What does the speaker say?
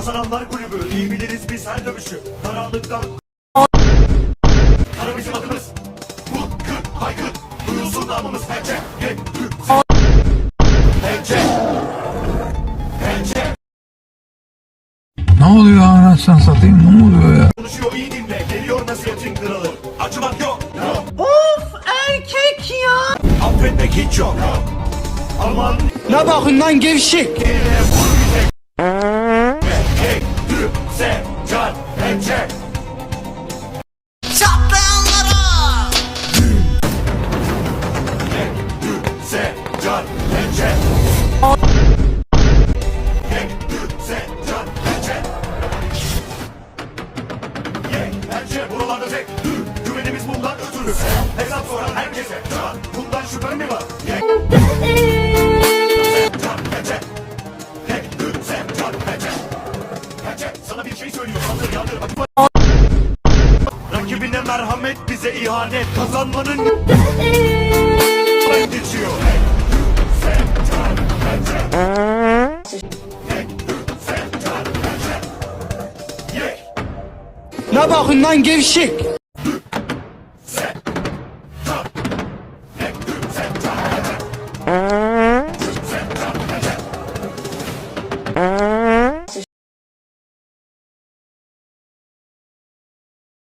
Kazananlar kulübü iyi biliriz biz her dövüşü. Karanlıktan Kara bizim adımız. Bu kır haykır Duyulsun namımız pençe se Pençe. Pençe. Ne oluyor anasını satayım? Ne oluyor ya? Konuşuyor iyi dinle. Geliyor nasihatin kralı. Acımak yok. Yok Of erkek ya. Affetmek hiç yok. Aman Ne bakın lan gevşek. Vur Pençe Çatlayanlara. Hey hü se can Pençe Hey hü se can Pençe Hey pençe buralarda tek Hü, Güvenimiz bundan ötürü Hesap soran herkese Can bundan şüphen mi var Hey sana bir şey söylüyor kalır yanır acı Rakibine merhamet bize ihanet. Kazanmanın geçiyor. Ne bakın lan gevşek. Mm-hmm.